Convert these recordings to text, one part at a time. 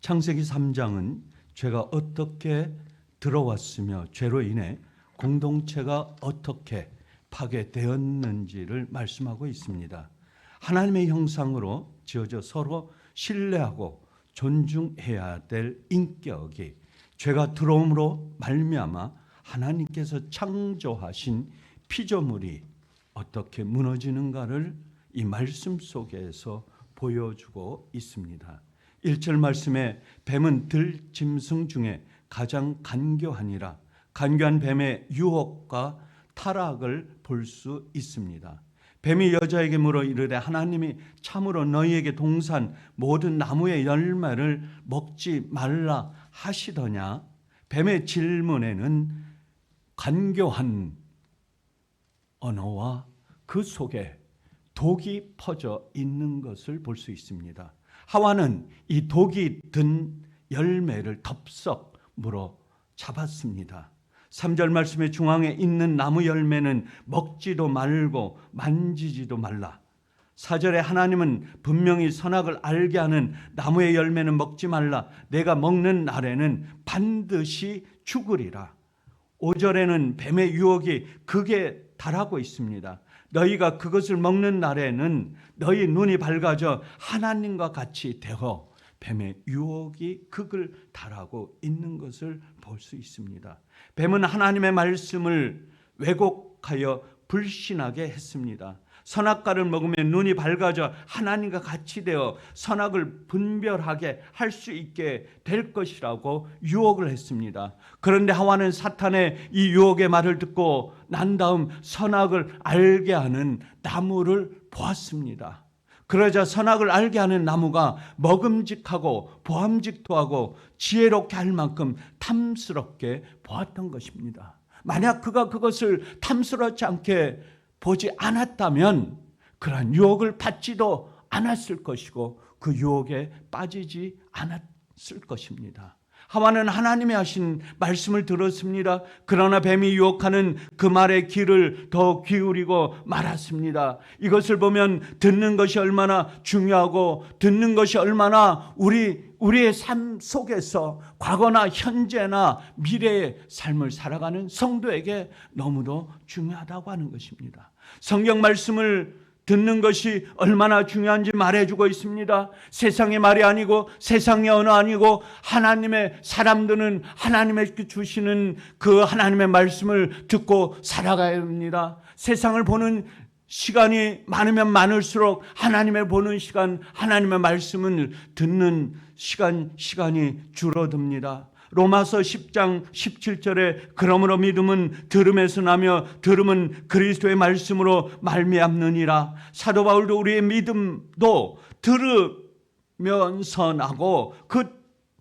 창세기 3장은 죄가 어떻게 들어왔으며 죄로 인해 공동체가 어떻게 파괴되었는지를 말씀하고 있습니다. 하나님의 형상으로 지어져 서로 신뢰하고 존중해야 될 인격이 죄가 들어옴으로 말미암아 하나님께서 창조하신 피조물이 어떻게 무너지는가를 이 말씀 속에서 보여주고 있습니다. 1절 말씀에 뱀은 들짐승 중에 가장 간교하니라 간교한 뱀의 유혹과 타락을 볼 수 있습니다. 뱀이 여자에게 물어 이르되 하나님이 참으로 너희에게 동산 모든 나무의 열매를 먹지 말라 하시더냐 뱀의 질문에는 간교한 언어와 그 속에 독이 퍼져 있는 것을 볼 수 있습니다. 하와는 이 독이 든 열매를 덥석 물어 잡았습니다. 3절 말씀의 중앙에 있는 나무 열매는 먹지도 말고 만지지도 말라. 4절에 하나님은 분명히 선악을 알게 하는 나무의 열매는 먹지 말라. 내가 먹는 날에는 반드시 죽으리라. 5절에는 뱀의 유혹이 극에 달하고 있습니다. 너희가 그것을 먹는 날에는 너희 눈이 밝아져 하나님과 같이 되어 뱀의 유혹이 극을 달하고 있는 것을 볼 수 있습니다. 뱀은 하나님의 말씀을 왜곡하여 불신하게 했습니다. 선악과를 먹으면 눈이 밝아져 하나님과 같이 되어 선악을 분별하게 할 수 있게 될 것이라고 유혹을 했습니다. 그런데 하와는 사탄의 이 유혹의 말을 듣고 난 다음 선악을 알게 하는 나무를 보았습니다. 그러자 선악을 알게 하는 나무가 먹음직하고 보암직도하고 지혜롭게 할 만큼 탐스럽게 보았던 것입니다. 만약 그가 그것을 탐스럽지 않게 보지 않았다면 그러한 유혹을 받지도 않았을 것이고 그 유혹에 빠지지 않았을 것입니다. 하와는 하나님이 하신 말씀을 들었습니다. 그러나 뱀이 유혹하는 그 말의 귀를 더 기울이고 말았습니다. 이것을 보면 듣는 것이 얼마나 중요하고 듣는 것이 얼마나 우리 우리의 삶 속에서 과거나 현재나 미래의 삶을 살아가는 성도에게 너무도 중요하다고 하는 것입니다. 성경 말씀을 듣는 것이 얼마나 중요한지 말해주고 있습니다. 세상의 말이 아니고 세상의 언어 아니고 하나님의 사람들은 하나님의 주시는 그 하나님의 말씀을 듣고 살아가야 합니다. 세상을 보는 시간이 많으면 많을수록 하나님의 보는 시간, 하나님의 말씀을 듣는 시간, 시간이 줄어듭니다. 로마서 10장 17절에 그러므로 믿음은 들음에서 나며 들음은 그리스도의 말씀으로 말미암느니라. 사도 바울도 우리의 믿음도 들으면서 나고 그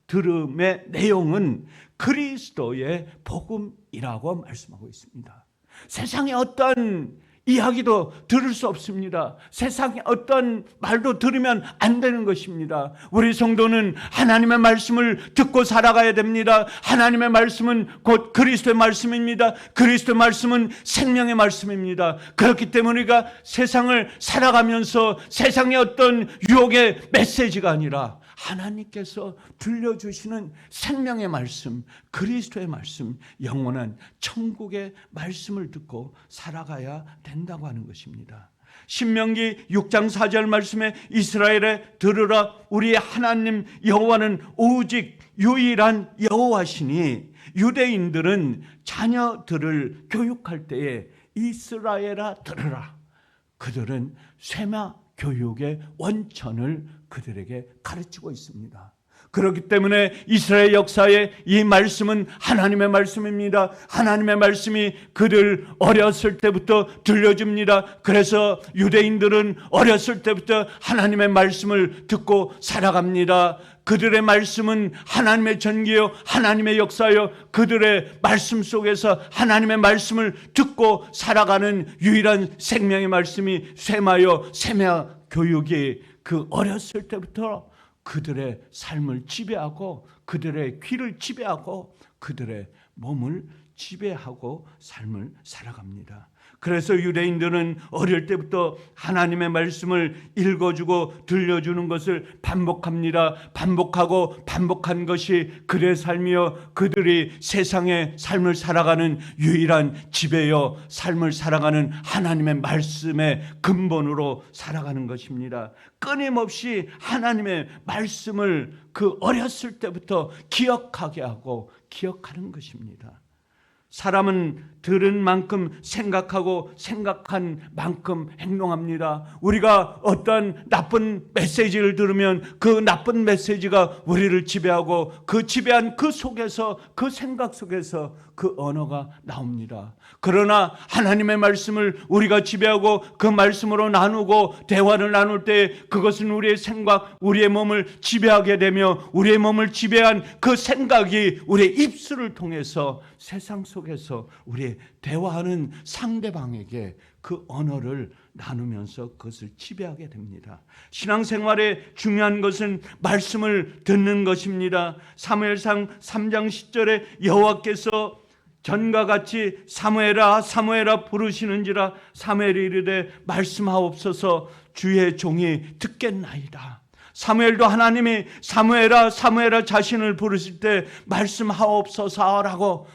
들음의 내용은 그리스도의 복음이라고 말씀하고 있습니다. 세상에 어떤 이야기도 들을 수 없습니다. 세상에 어떤 말도 들으면 안 되는 것입니다. 우리 성도는 하나님의 말씀을 듣고 살아가야 됩니다. 하나님의 말씀은 곧 그리스도의 말씀입니다. 그리스도의 말씀은 생명의 말씀입니다. 그렇기 때문에 우리가 세상을 살아가면서 세상의 어떤 유혹의 메시지가 아니라 하나님께서 들려주시는 생명의 말씀, 그리스도의 말씀, 영원한 천국의 말씀을 듣고 살아가야 된다고 하는 것입니다. 신명기 6장 4절 말씀에 이스라엘에 들으라 우리 하나님 여호와는 오직 유일한 여호와시니 유대인들은 자녀들을 교육할 때에 이스라엘아 들으라 그들은 쇠마 교육의 원천을 그들에게 가르치고 있습니다. 그렇기 때문에 이스라엘 역사의 이 말씀은 하나님의 말씀입니다. 하나님의 말씀이 그들 어렸을 때부터 들려줍니다. 그래서 유대인들은 어렸을 때부터 하나님의 말씀을 듣고 살아갑니다. 그들의 말씀은 하나님의 전기요, 하나님의 역사요, 그들의 말씀 속에서 하나님의 말씀을 듣고 살아가는 유일한 생명의 말씀이 쇠마요, 세마 교육이 그 어렸을 때부터 그들의 삶을 지배하고 그들의 귀를 지배하고 그들의 몸을 지배하고 삶을 살아갑니다. 그래서 유대인들은 어릴 때부터 하나님의 말씀을 읽어주고 들려주는 것을 반복합니다. 반복하고 반복한 것이 그의 삶이요. 그들이 세상의 삶을 살아가는 유일한 지배요. 삶을 살아가는 하나님의 말씀의 근본으로 살아가는 것입니다. 끊임없이 하나님의 말씀을 그 어렸을 때부터 기억하게 하고 기억하는 것입니다. 사람은 들은 만큼 생각하고 생각한 만큼 행동합니다. 우리가 어떤 나쁜 메시지를 들으면 그 나쁜 메시지가 우리를 지배하고 그 지배한 그 속에서 그 생각 속에서 그 언어가 나옵니다. 그러나 하나님의 말씀을 우리가 지배하고 그 말씀으로 나누고 대화를 나눌 때 그것은 우리의 생각, 우리의 몸을 지배하게 되며 우리의 몸을 지배한 그 생각이 우리의 입술을 통해서 세상 속에 서 우리의 대화하는 상대방에게 그 언어를 나누면서 그것을 지배하게 됩니다. 신앙생활의 중요한 것은 말씀을 듣는 것입니다. 사무엘상 3장 10절에 여호와께서 전과 같이 사무엘아 사무엘아 부르시는지라 사무엘이 이르되 말씀하옵소서 주의 종이 듣겠나이다. 사무엘도 하나님이 사무엘아 사무엘아 자신을 부르실 때 말씀하옵소서라고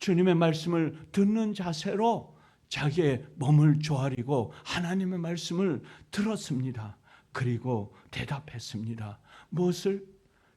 주님의 말씀을 듣는 자세로 자기의 몸을 조아리고 하나님의 말씀을 들었습니다. 그리고 대답했습니다. 무엇을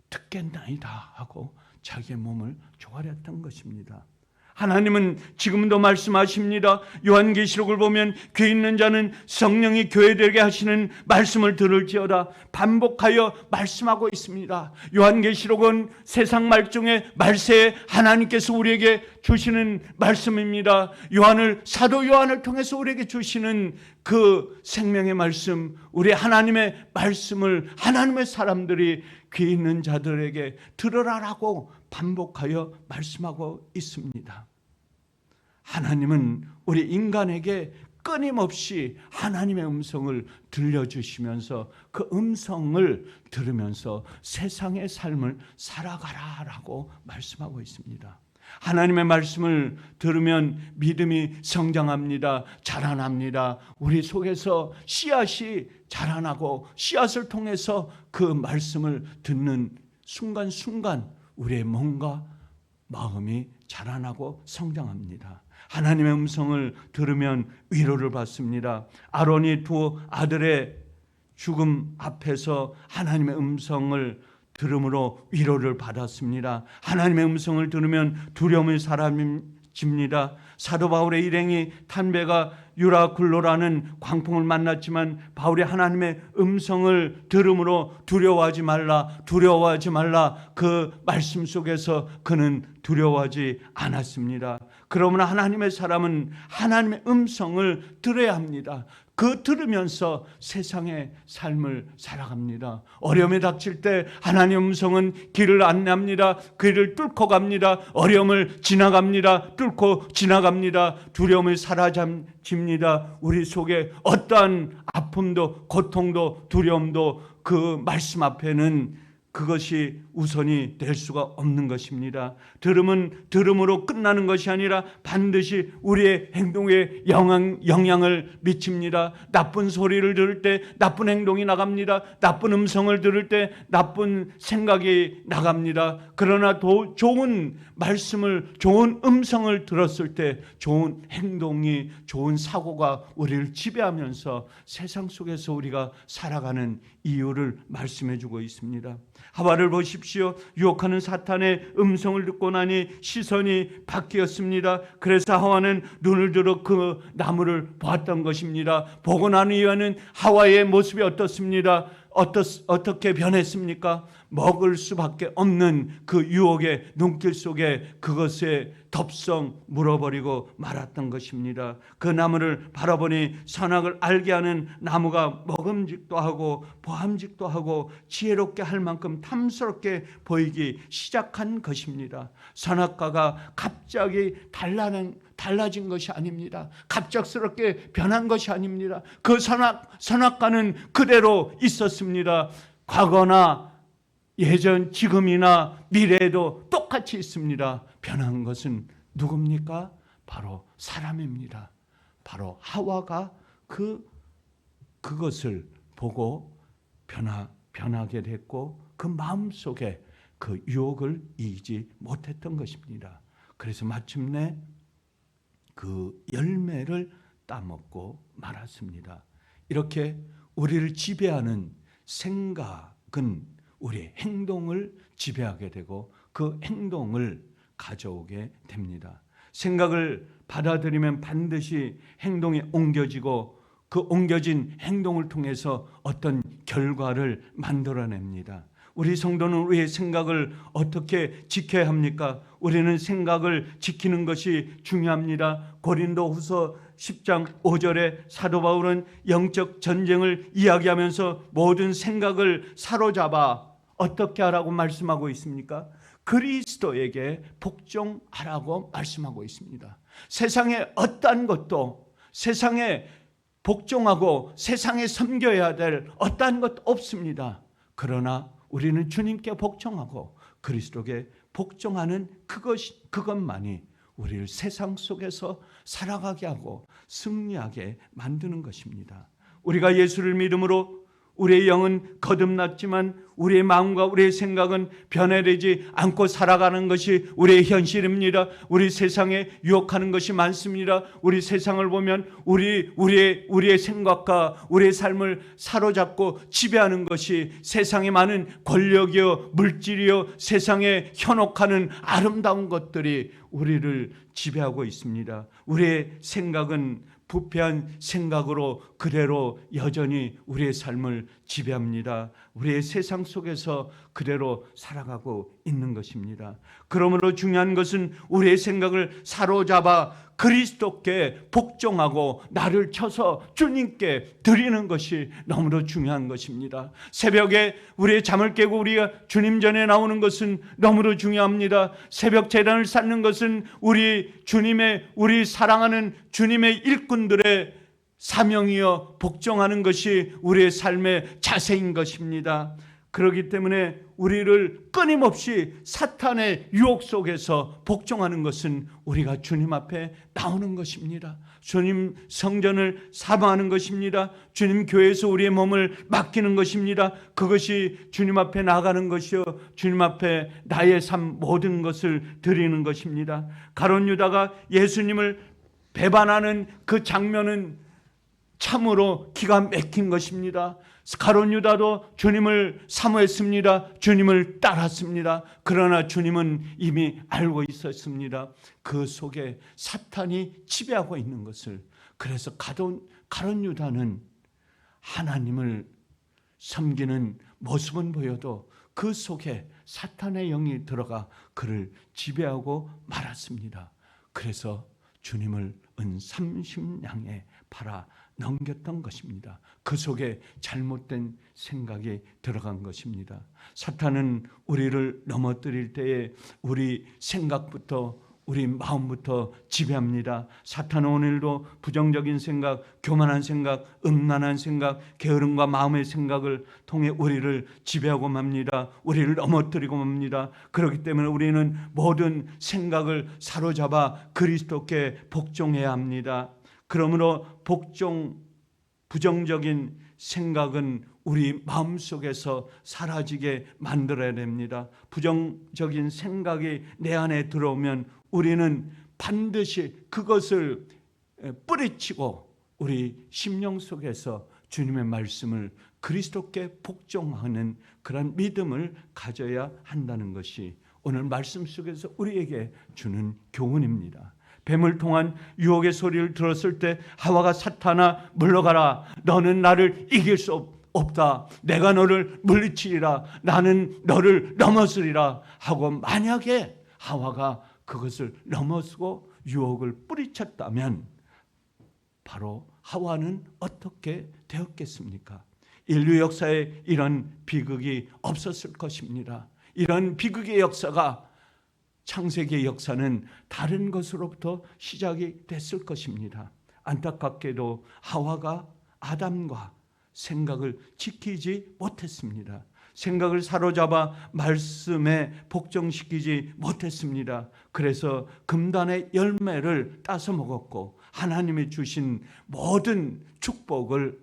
듣겠나이다 하고 자기의 몸을 조아렸던 것입니다. 하나님은 지금도 말씀하십니다. 요한계시록을 보면 귀 있는 자는 성령이 교회들에게 하시는 말씀을 들을지어다 반복하여 말씀하고 있습니다. 요한계시록은 세상 말중에 말세에 하나님께서 우리에게 주시는 말씀입니다. 요한을 사도 요한을 통해서 우리에게 주시는 그 생명의 말씀, 우리 하나님의 말씀을 하나님의 사람들이 귀 있는 자들에게 들으라라고 반복하여 말씀하고 있습니다. 하나님은 우리 인간에게 끊임없이 하나님의 음성을 들려주시면서 그 음성을 들으면서 세상의 삶을 살아가라라고 말씀하고 있습니다. 하나님의 말씀을 들으면 믿음이 성장합니다. 자라납니다. 우리 속에서 씨앗이 자라나고 씨앗을 통해서 그 말씀을 듣는 순간순간 우리의 몸과 마음이 자라나고 성장합니다. 하나님의 음성을 들으면 위로를 받습니다. 아론이 두 아들의 죽음 앞에서 하나님의 음성을 들음으로 위로를 받았습니다. 하나님의 음성을 들으면 두려움이 사라집니다. 사도 바울의 일행이 탄배가 유라굴로라는 광풍을 만났지만 바울이 하나님의 음성을 들음으로 두려워하지 말라, 두려워하지 말라 그 말씀 속에서 그는 두려워하지 않았습니다. 그러므로 하나님의 사람은 하나님의 음성을 들어야 합니다. 그 들으면서 세상의 삶을 살아갑니다. 어려움이 닥칠 때 하나님 음성은 길을 안내합니다. 그 길을 뚫고 갑니다. 어려움을 지나갑니다. 뚫고 지나갑니다. 두려움이 사라집니다. 우리 속에 어떠한 아픔도 고통도 두려움도 그 말씀 앞에는 그것이 우선이 될 수가 없는 것입니다. 들음은 들음으로 끝나는 것이 아니라 반드시 우리의 행동에 영향, 영향을 미칩니다. 나쁜 소리를 들을 때 나쁜 행동이 나갑니다. 나쁜 음성을 들을 때 나쁜 생각이 나갑니다. 그러나 도, 좋은 말씀을, 좋은 음성을 들었을 때 좋은 행동이, 좋은 사고가 우리를 지배하면서 세상 속에서 우리가 살아가는 이유를 말씀해 주고 있습니다. 하와를 보십시오. 유혹하는 사탄의 음성을 듣고 나니 시선이 바뀌었습니다. 그래서 하와는 눈을 들어 그 나무를 보았던 것입니다. 보고 난 이후에는 하와의 모습이 어떻습니다. 어떻, 어떻게 변했습니까? 먹을 수밖에 없는 그 유혹의 눈길 속에 그것의 덥성 물어버리고 말았던 것입니다. 그 나무를 바라보니 선악을 알게 하는 나무가 먹음직도 하고 보함직도 하고 지혜롭게 할 만큼 탐스럽게 보이기 시작한 것입니다. 선악과가 갑자기 달라는 달라진 것이 아닙니다. 갑작스럽게 변한 것이 아닙니다. 그 선악 선악과는 그대로 있었습니다. 과거나 예전 지금이나 미래에도 똑같이 있습니다. 변한 것은 누굽니까? 바로 사람입니다. 바로 하와가 그 그것을 보고 변화 변하게 됐고 그 마음 속에 그 유혹을 이기지 못했던 것입니다. 그래서 마침내 그 열매를 따먹고 말았습니다. 이렇게 우리를 지배하는 생각은 우리의 행동을 지배하게 되고 그 행동을 가져오게 됩니다. 생각을 받아들이면 반드시 행동이 옮겨지고 그 옮겨진 행동을 통해서 어떤 결과를 만들어냅니다. 우리 성도는 우리의 생각을 어떻게 지켜야 합니까? 우리는 생각을 지키는 것이 중요합니다. 고린도 후서 10장 5절에 사도 바울은 영적 전쟁을 이야기하면서 모든 생각을 사로잡아 어떻게 하라고 말씀하고 있습니까? 그리스도에게 복종하라고 말씀하고 있습니다. 세상에 어떠한 것도 세상에 복종하고 세상에 섬겨야 될 어떠한 것 없습니다. 그러나 우리는 주님께 복종하고 그리스도께 복종하는 그것 그것만이 우리를 세상 속에서 살아가게 하고 승리하게 만드는 것입니다. 우리가 예수를 믿음으로 우리의 영은 거듭났지만 우리의 마음과 우리의 생각은 변해되지 않고 살아가는 것이 우리의 현실입니다. 우리 세상에 유혹하는 것이 많습니다. 우리 세상을 보면 우리 우리의 우리의 생각과 우리의 삶을 사로잡고 지배하는 것이 세상에 많은 권력이요 물질이요 세상에 현혹하는 아름다운 것들이 우리를 지배하고 있습니다. 우리의 생각은 부패한 생각으로 그대로 여전히 우리의 삶을 지배합니다. 우리의 세상 속에서 그대로 살아가고 있는 것입니다. 그러므로 중요한 것은 우리의 생각을 사로잡아 그리스도께 복종하고 나를 쳐서 주님께 드리는 것이 너무도 중요한 것입니다. 새벽에 우리의 잠을 깨고 우리가 주님 전에 나오는 것은 너무도 중요합니다. 새벽 재단을 쌓는 것은 우리 주님의 우리 사랑하는 주님의 일꾼들의 사명이여 복종하는 것이 우리의 삶의 자세인 것입니다. 그렇기 때문에 우리를 끊임없이 사탄의 유혹 속에서 복종하는 것은 우리가 주님 앞에 나오는 것입니다. 주님 성전을 사모하는 것입니다. 주님 교회에서 우리의 몸을 맡기는 것입니다. 그것이 주님 앞에 나가는 것이요. 주님 앞에 나의 삶 모든 것을 드리는 것입니다. 가론 유다가 예수님을 배반하는 그 장면은 참으로 기가 막힌 것입니다. 가론 유다도 주님을 사모했습니다. 주님을 따랐습니다. 그러나 주님은 이미 알고 있었습니다. 그 속에 사탄이 지배하고 있는 것을. 그래서 가론, 가론 유다는 하나님을 섬기는 모습은 보여도 그 속에 사탄의 영이 들어가 그를 지배하고 말았습니다. 그래서 주님을 은 30냥에 팔아 넘겼던 것입니다. 그 속에 잘못된 생각이 들어간 것입니다. 사탄은 우리를 넘어뜨릴 때에 우리 생각부터 우리 마음부터 지배합니다. 사탄은 오늘도 부정적인 생각, 교만한 생각, 음란한 생각, 게으름과 마음의 생각을 통해 우리를 지배하고 맙니다. 우리를 넘어뜨리고 맙니다. 그렇기 때문에 우리는 모든 생각을 사로잡아 그리스도께 복종해야 합니다. 그러므로 복종 부정적인 생각은 우리 마음속에서 사라지게 만들어야 됩니다. 부정적인 생각이 내 안에 들어오면 우리는 반드시 그것을 뿌리치고 우리 심령 속에서 주님의 말씀을 그리스도께 복종하는 그런 믿음을 가져야 한다는 것이 오늘 말씀 속에서 우리에게 주는 교훈입니다. 뱀을 통한 유혹의 소리를 들었을 때 하와가 사탄아 물러가라 너는 나를 이길 수 없다 내가 너를 물리치리라 나는 너를 넘어서리라 하고 만약에 하와가 그것을 넘어서고 유혹을 뿌리쳤다면 바로 하와는 어떻게 되었겠습니까? 인류 역사에 이런 비극이 없었을 것입니다. 이런 비극의 역사가 창세기의 역사는 다른 것으로부터 시작이 됐을 것입니다. 안타깝게도 하와가 아담과 생각을 지키지 못했습니다. 생각을 사로잡아 말씀에 복종시키지 못했습니다. 그래서 금단의 열매를 따서 먹었고 하나님이 주신 모든 축복을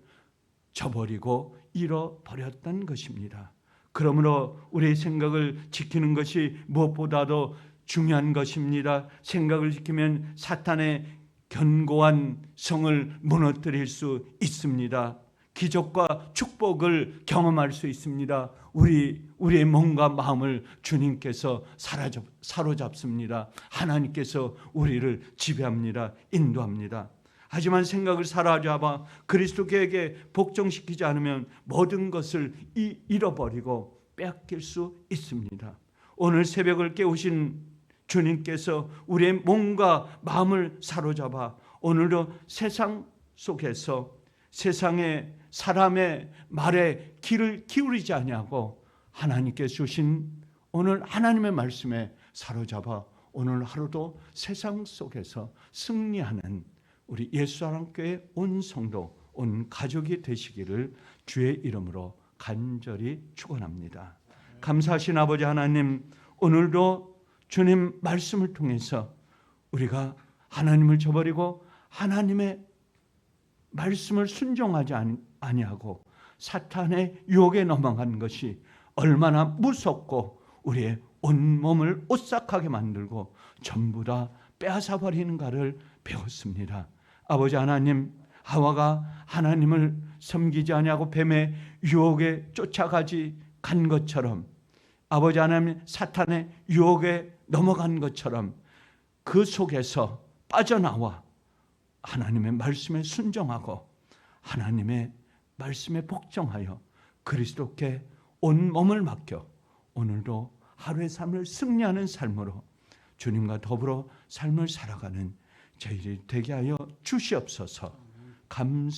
저버리고 잃어버렸던 것입니다. 그러므로 우리의 생각을 지키는 것이 무엇보다도 중요한 것입니다. 생각을 지키면 사탄의 견고한 성을 무너뜨릴 수 있습니다. 기적과 축복을 경험할 수 있습니다. 우리 우리의 몸과 마음을 주님께서 사로잡, 사로잡습니다. 하나님께서 우리를 지배합니다. 인도합니다. 하지만 생각을 사로잡아 그리스도께 복종시키지 않으면 모든 것을 이- 잃어버리고 빼앗길 수 있습니다. 오늘 새벽을 깨우신 주님께서 우리의 몸과 마음을 사로잡아 오늘도 세상 속에서 세상의 사람의 말에 귀를 기울이지 아니하고 하나님께 주신 오늘 하나님의 말씀에 사로잡아 오늘 하루도 세상 속에서 승리하는 우리 예수사랑교회 온 성도 온 가족이 되시기를 주의 이름으로 간절히 축원합니다. 감사하신 아버지 하나님 오늘도 주님 말씀을 통해서 우리가 하나님을 저버리고 하나님의 말씀을 순종하지 아니- 아니하고 사탄의 유혹에 넘어간 것이 얼마나 무섭고 우리의 온 몸을 오싹하게 만들고 전부 다 빼앗아 버리는가를 배웠습니다. 아버지 하나님 하와가 하나님을 섬기지 아니하고 뱀의 유혹에 쫓아가지 간 것처럼 아버지 하나님 사탄의 유혹에 넘어간 것처럼 그 속에서 빠져나와 하나님의 말씀에 순종하고 하나님의 말씀에 복종하여 그리스도께 온 몸을 맡겨 오늘도 하루의 삶을 승리하는 삶으로 주님과 더불어 삶을 살아가는 저희들이 되게 하여 주시옵소서. 감사